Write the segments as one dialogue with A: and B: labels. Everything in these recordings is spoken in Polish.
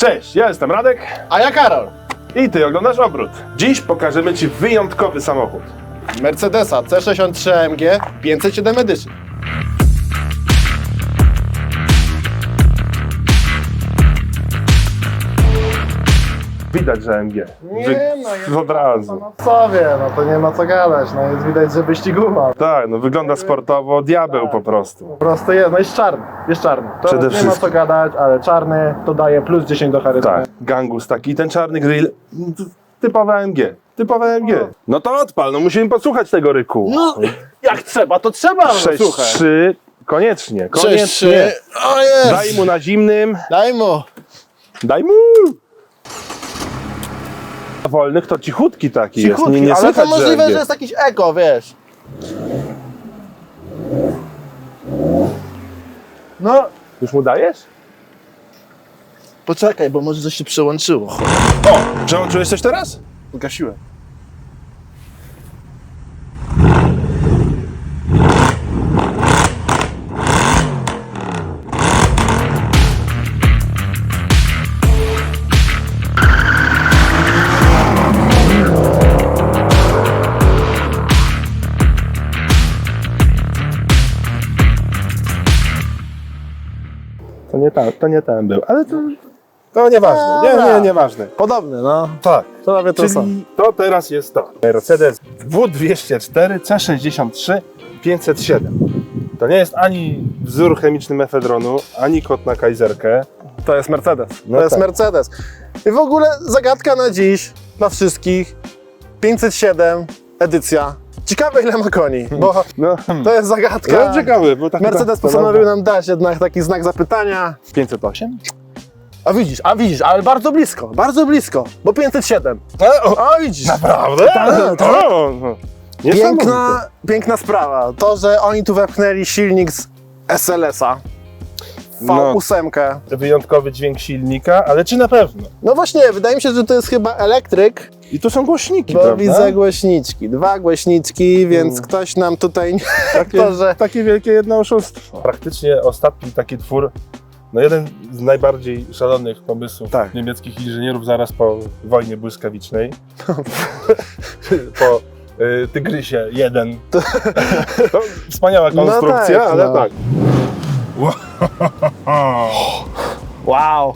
A: Cześć, ja jestem Radek
B: A ja Karol.
A: i ty oglądasz obrót. Dziś pokażemy Ci wyjątkowy samochód.
B: Mercedesa C63 AMG 507 Edition.
A: Widać, że AMG. Wy-
B: no jest
A: Od razu.
B: No co wie, no to nie ma co gadać, no jest widać, że wyścigowa.
A: Tak, no wygląda sportowo, diabeł po prostu.
B: Po prostu jest, no jest czarny, jest czarny. To
A: Przede
B: nie ma
A: wszystkim.
B: co gadać, ale czarny to daje plus 10 do charyzmy.
A: Tak, gangus taki, ten czarny grill, typowe AMG. Typowe AMG. No to odpal, no musimy posłuchać tego ryku.
B: No, jak trzeba, to trzeba, no, słuchaj.
A: 6-3, koniecznie,
B: Cześć,
A: koniecznie.
B: o jest.
A: Daj mu na zimnym,
B: Daj mu.
A: daj mu! Wolnych to cichutki taki jest,
B: Cichutki,
A: nie, nie
B: ale to możliwe, że jest jakiś eko, wiesz. No,
A: Już mu dajesz?
B: poczekaj, bo może coś się przełączyło.
A: O, przełączyłeś coś teraz?
B: Gasiłem.
A: Nie, to nie ten był, ale to, to nieważne. Nie, nie, nieważne.
B: Podobny, no.
A: Tak.
B: To nawet to samo.
A: Czyli to teraz jest to. Mercedes W204 C63 507. To nie jest ani wzór chemiczny mefedronu, ani kot na kajzerkę.
B: To jest Mercedes.
A: No
B: to jest
A: tak.
B: Mercedes. I w ogóle zagadka na dziś dla wszystkich. 507 edycja. Ciekawe ile ma koni, bo
A: No,
B: to jest zagadka.
A: no ciekawy, bo tak
B: Mercedes postanowił nam dać jednak taki znak zapytania.
A: 508?
B: A widzisz, a widzisz, ale bardzo blisko, bardzo blisko, bo 507.
A: O,
B: A widzisz.
A: naprawdę?
B: Tak, tak.
A: O, no. Niesamowite.
B: Piękna, piękna sprawa. To, że oni tu wepchnęli silnik z SLS-a.
A: No.
B: V8.
A: Wyjątkowy dźwięk silnika, ale czy na pewno?
B: No właśnie, wydaje mi się, że to jest chyba elektryk,
A: I tu są głośniki,
B: Bo
A: prawda?
B: widzę głośniczki, dwa głośniczki, więc
A: Mm.
B: ktoś nam tutaj nie
A: takie,
B: to, że-
A: takie wielkie jedno oszustwo. Praktycznie ostatni taki twór, no jeden z najbardziej szalonych pomysłów
B: Tak.
A: niemieckich inżynierów zaraz po wojnie błyskawicznej. po y, Tygrysie 1. To wspaniała
B: No
A: konstrukcja,
B: tak,
A: ale
B: no.
A: tak.
B: Wow!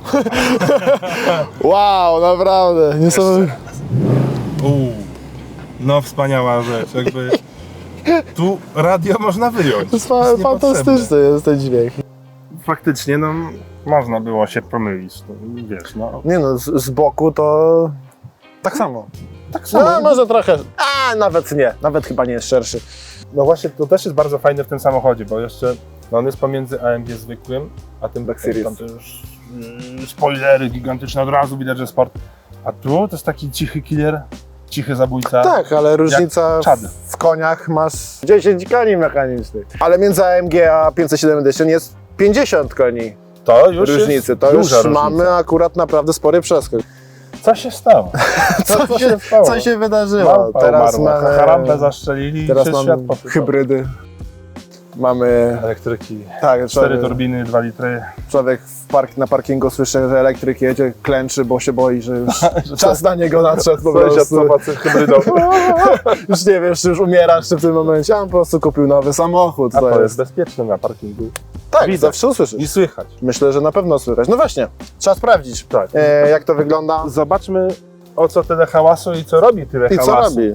B: wow, naprawdę, niesamowite.
A: Uuu, no wspaniała rzecz, jakby tu radio można wyjąć.
B: To jest fa-
A: Jest
B: fantastyczny jest ten dźwięk.
A: Faktycznie, no można było się pomylić, no, wiesz, no.
B: Nie no, z, z boku to tak samo.
A: Tak
B: No, może trochę, a nawet nie, nawet chyba nie jest szerszy.
A: No właśnie, to też jest bardzo fajne w tym samochodzie, bo jeszcze no on jest pomiędzy AMG zwykłym, a tym
B: Black Series.
A: Tam to już yy, spoilery gigantyczne, od razu widać, że sport. A tu to jest taki cichy killer, cichy zabójca.
B: Tak, ale różnica w, koniach masz 10 koni mechanicznych. Ale między AMG a 507 Edition jest 50 koni
A: To już
B: różnicy. To już
A: różnica.
B: mamy akurat naprawdę spory przeskok.
A: Co się stało? Co, co się stało?
B: Co się wydarzyło?
A: Małpa
B: teraz
A: umarła,
B: mamy,
A: Harambę zaszczelili
B: teraz mamy hybrydy. Mamy,
A: Elektryki.
B: tak,
A: Cztery turbiny, dwa litry.
B: człowiek w park, na parkingu słyszy, że elektryk jedzie, klęczy, bo się boi, że już czas na niego nadszedł po prostu.
A: hybrydowy.
B: Już nie wiesz, czy już umierasz czy w tym momencie, a on po prostu kupił nowy samochód.
A: A to jest bezpieczne na parkingu.
B: Tak,
A: widać.
B: zawsze usłyszysz.
A: I słychać.
B: Myślę, że na pewno słychać. No właśnie, trzeba sprawdzić,
A: Tak.
B: e, jak to wygląda
A: Zobaczmy o co tyle hałasu i co robi tyle
B: i co
A: hałasu.
B: robi.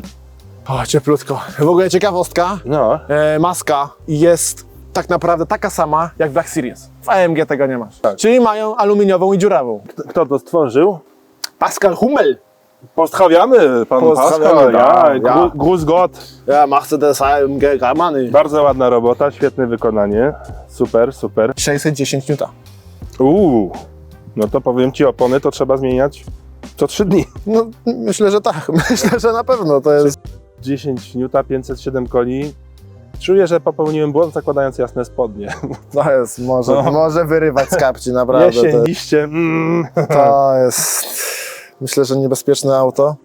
B: O, cieplutko. W ogóle ciekawostka,
A: No,
B: e, maska jest tak naprawdę taka sama jak Black Series. W AMG tego nie masz.
A: Tak.
B: Czyli mają aluminiową i dziurawą.
A: kto to stworzył?
B: Pascal Hummel.
A: Pozdrawiamy pan
B: Pozdrawiamy,
A: Pascal, ja,
B: ja.
A: Gru- Gruz Gott.
B: Ja, Mercedes AMG Garmany.
A: Bardzo ładna robota, świetne wykonanie. Super, super.
B: 610 N.
A: Uuu, no to powiem ci, opony to trzeba zmieniać co 3 dni.
B: No, myślę, że tak. Myślę, że na pewno to jest.
A: 10 N, 507 koni. Czuję, że popełniłem błąd zakładając jasne spodnie.
B: To jest, może,
A: No.
B: może wyrywać z kapci, naprawdę.
A: Jesień,
B: To,
A: liście, mm.
B: to jest, myślę, że niebezpieczne auto.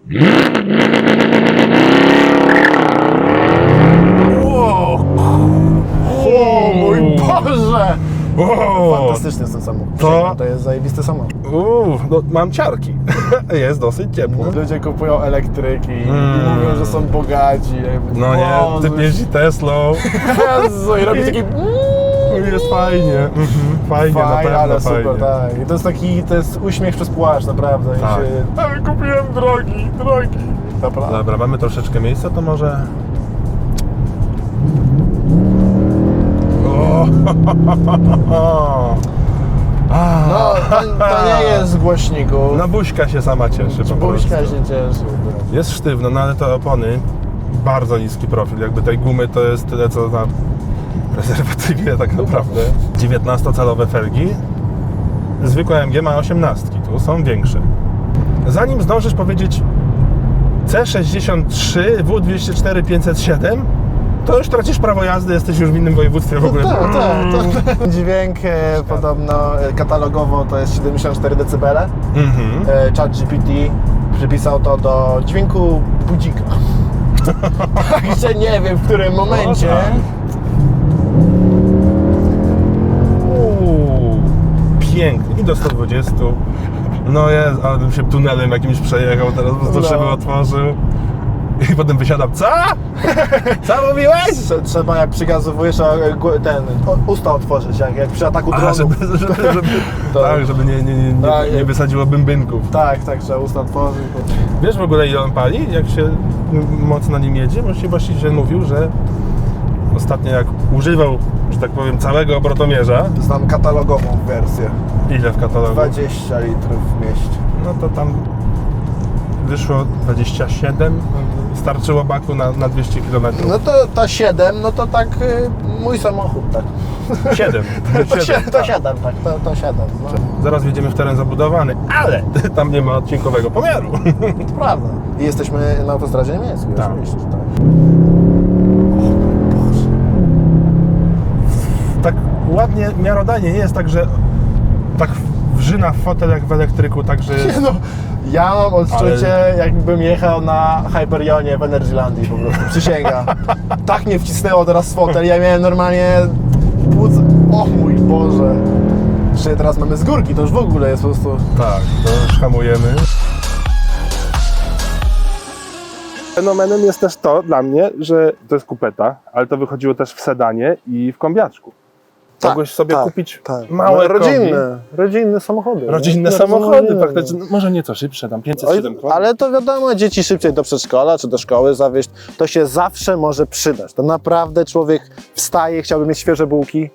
B: O mój Boże! Fantastyczny jest ten samochód.
A: To-
B: to jest zajebisty samochód.
A: Uuu, no mam ciarki. jest dosyć ciepło.
B: Ludzie kupują elektryki
A: Mm.
B: i mówią, że są bogaci. jakby,
A: No nie, typ jeździ Teslą.
B: Jezu, i robi taki...
A: Jest fajnie. Mhm, fajnie, na
B: Fajnie,
A: pewno
B: ale
A: fajnie.
B: super, tak. I to jest taki, to jest uśmiech przez płaszcz, naprawdę. I
A: Tak.
B: się... Ale kupiłem drogi, drogi. Naprawdę.
A: Dobra, mamy troszeczkę miejsca, to może... O!
B: No, to, to nie jest z głośników.
A: No buźka się sama cieszy po
B: Buźka
A: prostu.
B: się cieszy.
A: Jest sztywno, no ale te opony, bardzo niski profil. Jakby tej gumy to jest tyle co na prezerwatywie tak naprawdę. 19-calowe felgi. Zwykłe MG ma 18, tu są większe. Zanim zdążysz powiedzieć C63, W204, 507, to już tracisz prawo jazdy, jesteś już w innym województwie w ogóle.
B: Tak, tak, tak. Dźwięk e, podobno e, katalogowo to jest 74 dB.
A: Mhm.
B: E, ChatGPT przypisał to do dźwięku budzika. Także nie wiem w którym momencie.
A: tak. Uuu, piękny. I do 120. No jest, ale bym się tunelem jakimś przejechał, teraz po prostu
B: No.
A: otworzył. I potem wysiadam. Co? Co mówiłeś?
B: Trze- Trzeba jak przygazowujesz, a, e, gł- ten o- usta otworzyć, jak, jak przy ataku
A: A,
B: dronu.
A: żeby, żeby, żeby,
B: To-
A: tak, żeby nie, nie, nie,
B: Tak,
A: nie, nie wysadziło bębynków.
B: Tak, tak, trzeba usta otworzyć.
A: Wiesz w ogóle ile on pali, jak się mocno nim jedzie? Właściwie właściciel mówił, że ostatnio jak używał, że tak powiem, całego obrotomierza,
B: Znam katalogową wersję.
A: ile w katalogu?
B: 20 litrów w mieście.
A: No to tam wyszło 27, starczyło baku na, na 200 km.
B: No to ta 7, no to tak y, mój samochód, tak.
A: 7.
B: To, sie, to 7, tak, to, to 7. No.
A: Zaraz wjedziemy w teren zabudowany, ale tam nie ma odcinkowego pomiaru.
B: To prawda. I jesteśmy na autostradzie niemieckiej,
A: Tak.
B: oczywiście, że tak.
A: tak ładnie, miarodajnie, nie jest tak, że tak wrzyna w fotel jak w elektryku, tak że
B: Nie no, ja mam odczucie, jakbym jechał na Hyperionie w Energylandii po prostu, przysięgam. tak mnie wcisnęło teraz fotel, ja miałem normalnie płuc... O mój Boże. Jeszcze teraz mamy z górki, to już w ogóle jest po prostu...
A: tak, to już hamujemy. Fenomenem jest też to dla mnie, że to jest kupeta, ale to wychodziło też w sedanie i w kombiaczku.
B: Tak,
A: Mogłeś sobie
B: tak,
A: kupić
B: tak.
A: małe
B: No, rodzinne, rodzinne samochody.
A: Rodzinne
B: nie?
A: samochody, faktycznie, może nieco szybsze, tam 507
B: Oj,
A: koni.
B: ale to wiadomo, dzieci szybciej do przedszkola czy do szkoły zawieźć, to się zawsze może przydać. To naprawdę człowiek wstaje, chciałby mieć świeże bułki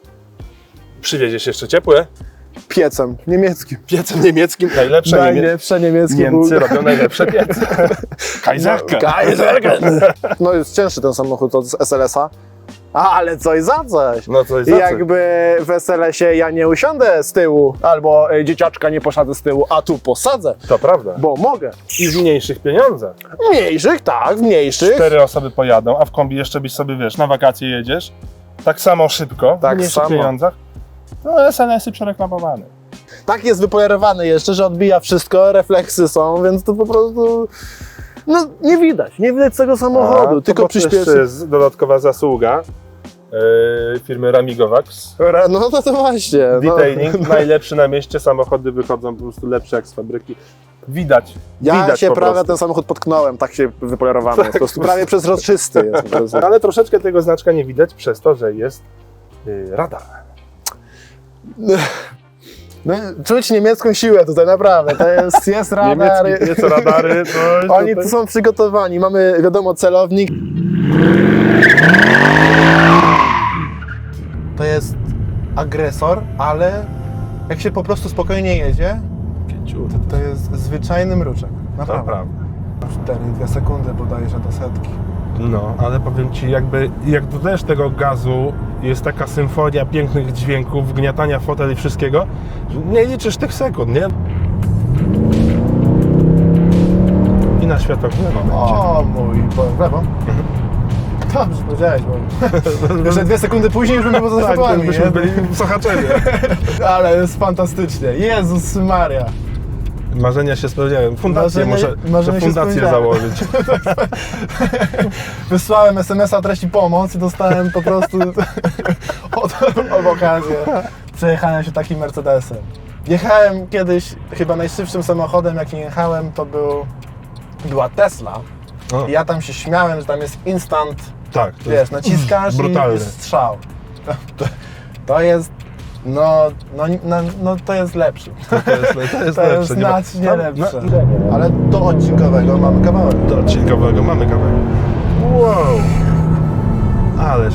A: Przywieziesz jeszcze ciepłe,
B: piecem niemieckim.
A: piecem niemieckim, najlepsze niemieckie.
B: Najlepsze niemieckie
A: Niemcy
B: bułki.
A: robią najlepsze piece.
B: Kaiserken. No jest cięższy ten samochód od SLS-a. Ale coś za coś.
A: No coś za coś.
B: jakby w SLS-ie ja nie usiądę z tyłu, albo e, dzieciaczka nie posadzę z tyłu, a tu posadzę,
A: To prawda.
B: bo mogę.
A: I w mniejszych pieniądzach.
B: Mniejszych, tak, mniejszych.
A: Cztery osoby pojadą, a w kombi jeszcze byś sobie, wiesz, na wakacje jedziesz. Tak samo szybko,
B: Tak
A: w mniejszych
B: samo.
A: pieniądzach. No SNS-y przereklamowane.
B: tak jest wypolerowany jeszcze, że odbija wszystko, refleksy są, więc to po prostu. No nie widać, nie widać tego samochodu,
A: A,
B: tylko
A: to jeszcze
B: przyspieszy.
A: jest dodatkowa zasługa yy, firmy Ramigovax.
B: No to, to właśnie. No.
A: Detailing, najlepszy na mieście, samochody wychodzą po prostu lepsze jak z fabryki. Widać,
B: Ja
A: widać
B: się prawie ten samochód potknąłem, tak się wypolerowany. jest, po prostu prawie przezroczysty jest. Po prostu.
A: Ale troszeczkę tego znaczka nie widać przez to, że jest yy, radar.
B: No, czuć niemiecką siłę tutaj, naprawdę. To jest, jest radar.
A: Niemiecki, nieco radary, coś
B: Oni
A: tutaj.
B: tu są przygotowani. Mamy, wiadomo, celownik. To jest agresor, ale jak się po prostu spokojnie jedzie, to jest zwyczajny mruczek. Naprawdę.
A: prawda.
B: 4-2 sekundy bodajże do setki.
A: No, ale powiem Ci, jakby jak dodajesz tego gazu, jest taka symfonia pięknych dźwięków, wgniatania foteli i wszystkiego, nie liczysz tych sekund, nie? I na światłowym momencie.
B: O mój Boże, w lewo. Dobrze powiedziałeś, bo jeszcze dwie sekundy później już bym był za
A: Tak,
B: światłami,
A: byśmy byli w Sochaczewie.
B: Ale jest fantastycznie. Jezus Maria.
A: Marzenia się spełniają. Fundację
B: Marzenia-
A: muszę,
B: marzenia
A: fundację założyć.
B: Wysłałem SMS-a treści pomoc i dostałem po prostu od, od okazję. przejechałem się takim Mercedesem. Jechałem kiedyś, chyba najszybszym samochodem, jakim jechałem, to był, była Tesla.
A: O,
B: I ja tam się śmiałem, że tam jest instant,
A: tak, to
B: wiesz,
A: jest
B: naciskasz i
A: brutalne.
B: jest strzał. To, to jest, no, no, no, no to jest lepszy.
A: To jest, to jest
B: To jest
A: lepsze. ma-
B: znacznie
A: Tam-
B: lepsze. Ale do odcinkowego mamy kawałek.
A: Do odcinkowego mamy kawałek. Wow! Ależ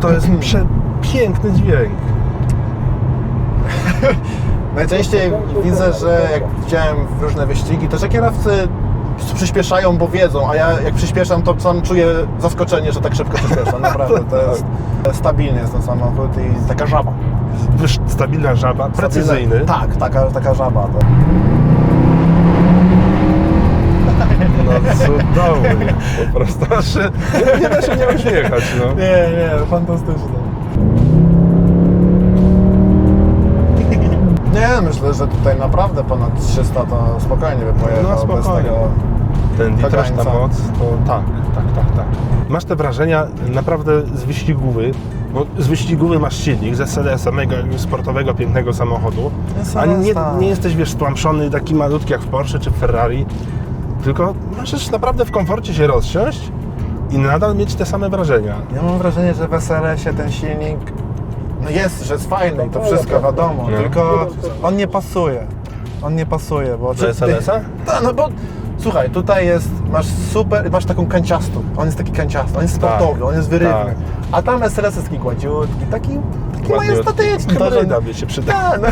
A: to jest przepiękny dźwięk.
B: Najczęściej widzę, że jak widziałem różne wyścigi, to że kierowcy przyspieszają, bo wiedzą, a ja jak przyspieszam, to sam czuję zaskoczenie, że tak szybko przyspieszam. Naprawdę, to jest stabilny jest ten samochód i taka żaba.
A: Stabilna żaba, precyzyjny.
B: Tak, taka, taka żaba. To.
A: No cudownie. Po prostu aż się, nie, nie da się nie uśmiechać, no.
B: Nie, nie, fantastyczne. Nie, myślę, że tutaj naprawdę ponad 300 to spokojnie by pojechał
A: No,
B: bez
A: spokojnie.
B: tego.
A: Ten litraż, ta moc, to tak, tak, tak, tak. Masz te wrażenia naprawdę z wyścigówy, bo z wyścigówy masz silnik, ze SLS samego sportowego, pięknego samochodu, a nie,
B: tak.
A: nie jesteś, wiesz, stłamszony taki malutki jak w Porsche czy w Ferrari, tylko możesz naprawdę w komforcie się rozsiąść i nadal mieć te same wrażenia.
B: Ja mam wrażenie, że w SLS-ie ten silnik no jest, że jest fajny i to wszystko wiadomo,
A: No.
B: tylko on nie pasuje. On nie pasuje, bo...
A: Do SLS-a?
B: Tak, no bo słuchaj, tutaj jest, masz super, masz taką kanciastą, on jest taki kanciasty, on jest
A: Tak,
B: sportowy, on jest wyrywny,
A: tak.
B: A tam SLS jest taki gładziutki, taki, taki
A: Ładnie-
B: majestatyczny. to, że-
A: Hybryda by się przydała.
B: Tak, no,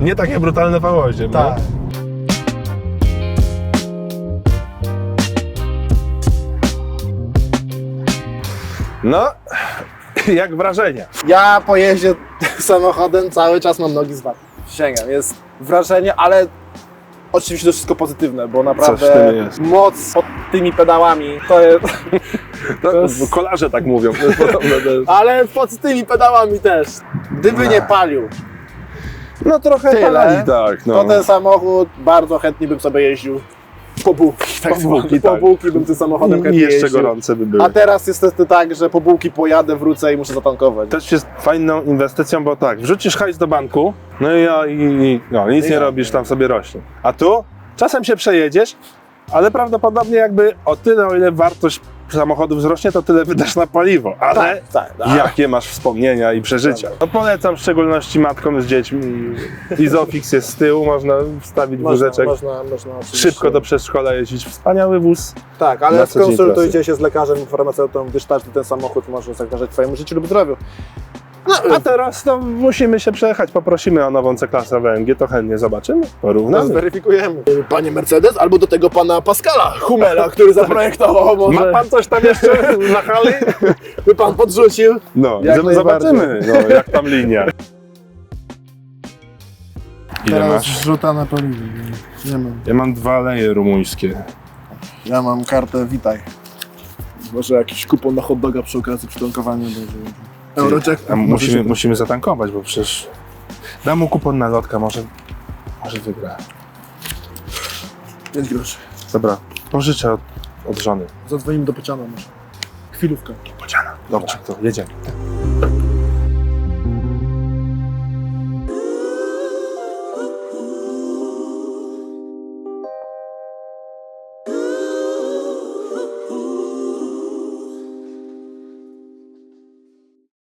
A: Nie takie brutalne pałozie. no.
B: tak.
A: No, jak wrażenia?
B: Ja po jeździe samochodem cały czas mam nogi z wami. Sięgam, jest wrażenie, ale oczywiście to wszystko pozytywne, bo naprawdę moc pod tymi pedałami to jest...
A: To,
B: To jest-
A: Kolarze tak mówią.
B: Ale pod tymi pedałami też. Gdyby nie palił,
A: No trochę
B: Tyle.
A: palali, tak. No.
B: to ten samochód bardzo chętnie bym sobie jeździł po bułki. Tak
A: Po
B: zwane.
A: bułki,
B: po
A: tak.
B: bułki bym tym samochodem chętnie
A: jeszcze
B: jeździł.
A: gorące by były.
B: A teraz jest niestety tak, że po bułki pojadę, wrócę i muszę zatankować.
A: Też jest fajną inwestycją, bo tak, wrzucisz hajs do banku, no i, i, i no, nic
B: I
A: nie
B: ja.
A: robisz, tam sobie rośnie. A tu czasem się przejedziesz, ale prawdopodobnie jakby o tyle, o ile wartość samochodu wzrośnie, to tyle wydasz na paliwo. Ale
B: Tak, tak, tak.
A: jakie masz wspomnienia i przeżycia. No polecam w szczególności matkom z dziećmi. Izofix jest z tyłu, można wstawić
B: Można,
A: wózeczek.
B: można, można oczywiście.
A: Szybko do przedszkola jeździć. Wspaniały wóz.
B: Tak, ale skonsultujcie się z lekarzem, farmaceutą, gdyż każdy ten samochód może zagrażać Twojemu życiu lub zdrowiu.
A: No, a teraz no, musimy się przejechać. Poprosimy o nową C-klasę WMG, to chętnie zobaczymy,
B: No,
A: porównamy.
B: zweryfikujemy. Panie Mercedes, albo do tego pana Pascala Humela, który zaprojektował, może
A: Ma pan coś tam jeszcze na hali?
B: by pan podrzucił.
A: No,
B: Jak
A: zobaczymy, no, jak tam linia. Ile masz?
B: rzuta na paliwo. Nie mam.
A: Ja mam dwa leje rumuńskie.
B: Ja mam kartę Witaj. Może jakiś kupon na hot doga przy okazji przytankowania będzie. Eurocheck.
A: A musimy, musimy zatankować, bo przecież... Dam mu kupon na lotka, może, może wygra.
B: 5 groszy.
A: Dobra, pożyczę od, od żony.
B: Zadzwonimy do Pociana może. Chwilówkę.
A: Podziana. Dobrze, to jedziemy.